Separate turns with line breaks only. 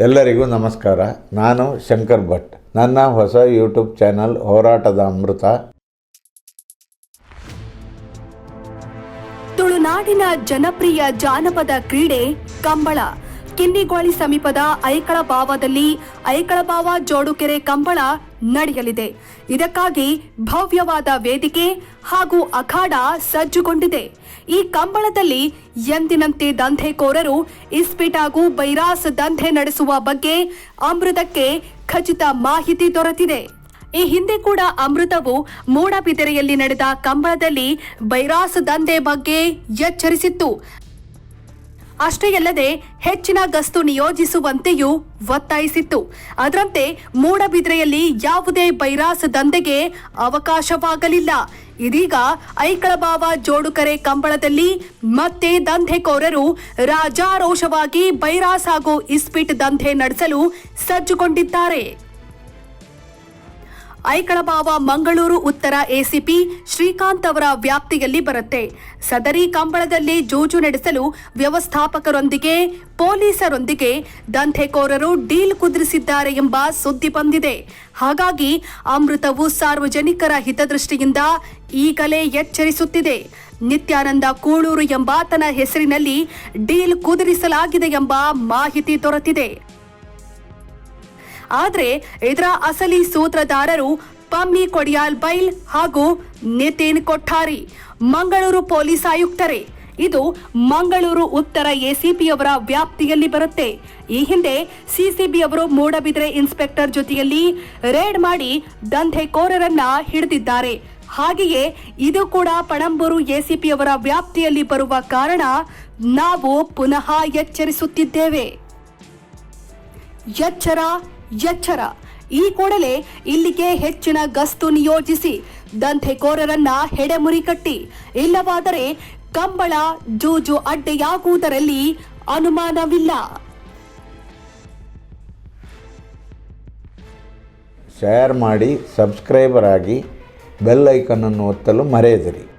ಎಲ್ಲರಿಗೂ ನಮಸ್ಕಾರ. ನಾನು ಶಂಕರ್ ಭಟ್. ನನ್ನ ಹೊಸ ಯೂಟ್ಯೂಬ್ ಚಾನಲ್ ಹೋರಾಟದ ಅಮೃತ.
ತುಳುನಾಡಿನ ಜನಪ್ರಿಯ ಜಾನಪದ ಕ್ರೀಡೆ ಕಂಬಳ. ಕಿನ್ನಿಗೋಳಿ ಸಮೀಪದ ಐಕಳಬಾವದಲ್ಲಿ ಐಕಳಬಾವ ಜೋಡುಕೆರೆ ಕಂಬಳ ನಡೆಯಲಿದೆ. ಇದಕ್ಕಾಗಿ ಭವ್ಯವಾದ ವೇದಿಕೆ ಹಾಗೂ ಅಖಾಡ ಸಜ್ಜುಗೊಂಡಿದೆ. ಈ ಕಂಬಳದಲ್ಲಿ ಎಂದಿನಂತೆ ದಂಧೆಕೋರರು, ಇಸ್ಪಿಟ್ ಹಾಗೂ ಬೈರಾಸ್ ದಂಧೆ ನಡೆಸುವ ಬಗ್ಗೆ ಅಮೃತಕ್ಕೆ ಖಚಿತ ಮಾಹಿತಿ ದೊರೆತಿದೆ. ಈ ಹಿಂದೆ ಕೂಡ ಅಮೃತವು ಮೂಡಬಿದಿರೆಯಲ್ಲಿ ನಡೆದ ಕಂಬಳದಲ್ಲಿ ಬೈರಾಸ್ ದಂಧೆ ಬಗ್ಗೆ ಎಚ್ಚರಿಸಿತ್ತು. ಅಷ್ಟೇ ಅಲ್ಲದೆ ಹೆಚ್ಚಿನ ಗಸ್ತು ನಿಯೋಜಿಸುವಂತೆಯೂ ಒತ್ತಾಯಿಸಿತ್ತು. ಅದರಂತೆ ಮೂಡಬಿದ್ರೆಯಲ್ಲಿ ಯಾವುದೇ ಬೈರಾಸ್ ದಂಧೆಗೆ ಅವಕಾಶವಾಗಲಿಲ್ಲ. ಇದೀಗ ಐಕಳಬಾವ ಜೋಡುಕರೆ ಕಂಬಳದಲ್ಲಿ ಮತ್ತೆ ದಂಧೆಕೋರರು ರಾಜಾರೋಷವಾಗಿ ಬೈರಾಸ್ ಹಾಗೂ ಇಸ್ಪಿಟ್ ದಂಧೆ ನಡೆಸಲು ಸಜ್ಜುಗೊಂಡಿದ್ದಾರೆ. ಐಕಳಬಾವ ಮಂಗಳೂರು ಉತ್ತರ ಎಸಿಪಿ ಶ್ರೀಕಾಂತ್ ಅವರ ವ್ಯಾಪ್ತಿಯಲ್ಲಿ ಬರುತ್ತೆ. ಸದರಿ ಕಂಬಳದಲ್ಲಿ ಜೂಜು ನಡೆಸಲು ವ್ಯವಸ್ಥಾಪಕರೊಂದಿಗೆ, ಪೊಲೀಸರೊಂದಿಗೆ ದಂಧೆಕೋರರು ಡೀಲ್ ಕುದುರಿಸಿದ್ದಾರೆ ಎಂಬ ಸುದ್ದಿ ಬಂದಿದೆ. ಹಾಗಾಗಿ ಅಮೃತವು ಸಾರ್ವಜನಿಕರ ಹಿತದೃಷ್ಟಿಯಿಂದ ಈಗಲೇ ಎಚ್ಚರಿಸುತ್ತಿದೆ. ನಿತ್ಯಾನಂದ ಕೂಳೂರು ಎಂಬಾತನ ಹೆಸರಿನಲ್ಲಿ ಡೀಲ್ ಕುದುರಿಸಲಾಗಿದೆ ಎಂಬ ಮಾಹಿತಿ ದೊರೆತಿದೆ. ಆದ್ರೆ ಇದರ ಅಸಲಿ ಸೂತ್ರಧಾರರು ಪಮ್ಮಿ ಕೊಡಿಯಾಲ್ ಬೈಲ್ ಹಾಗೂ ನಿತಿನ್ ಕೊಠಾರಿ, ಮಂಗಳೂರು ಪೊಲೀಸ್ ಆಯುಕ್ತರೇ. ಇದು ಮಂಗಳೂರು ಉತ್ತರ ಎಸಿಪಿಯವರ ವ್ಯಾಪ್ತಿಯಲ್ಲಿ ಬರುತ್ತೆ. ಈ ಹಿಂದೆ ಸಿಸಿಬಿ ಅವರು ಮೂಡಬಿದ್ರೆ ಇನ್ಸ್ಪೆಕ್ಟರ್ ಜೊತೆಯಲ್ಲಿ ರೇಡ್ ಮಾಡಿ ದಂಧೆಕೋರರನ್ನ ಹಿಡಿದಿದ್ದಾರೆ. ಹಾಗೆಯೇ ಇದು ಕೂಡ ಪಣಂಬೂರು ಎಸಿಪಿಯವರ ವ್ಯಾಪ್ತಿಯಲ್ಲಿ ಬರುವ ಕಾರಣ ನಾವು ಪುನಃ ಎಚ್ಚರಿಸುತ್ತಿದ್ದೇವೆ. ಎಚ್ಚರ ಎಚ್ಚರ. ಈ ಕೂಡಲೇ ಇಲ್ಲಿಗೆ ಹೆಚ್ಚಿನ ಗಸ್ತು ನಿಯೋಜಿಸಿ ದಂಧೆಕೋರರನ್ನ ಹೆಡೆಮುರಿ ಕಟ್ಟಿ. ಇಲ್ಲವಾದರೆ ಕಂಬಳ ಜೂಜು ಅಡ್ಡೆಯಾಗುವುದರಲ್ಲಿ ಅನುಮಾನವಿಲ್ಲ.
ಶೇರ್ ಮಾಡಿ ಸಬ್ಸ್ಕ್ರೈಬರ್ ಆಗಿ ಬೆಲ್ ಐಕನನ್ನು ಒತ್ತಲು ಮರೆಯದಿರಿ.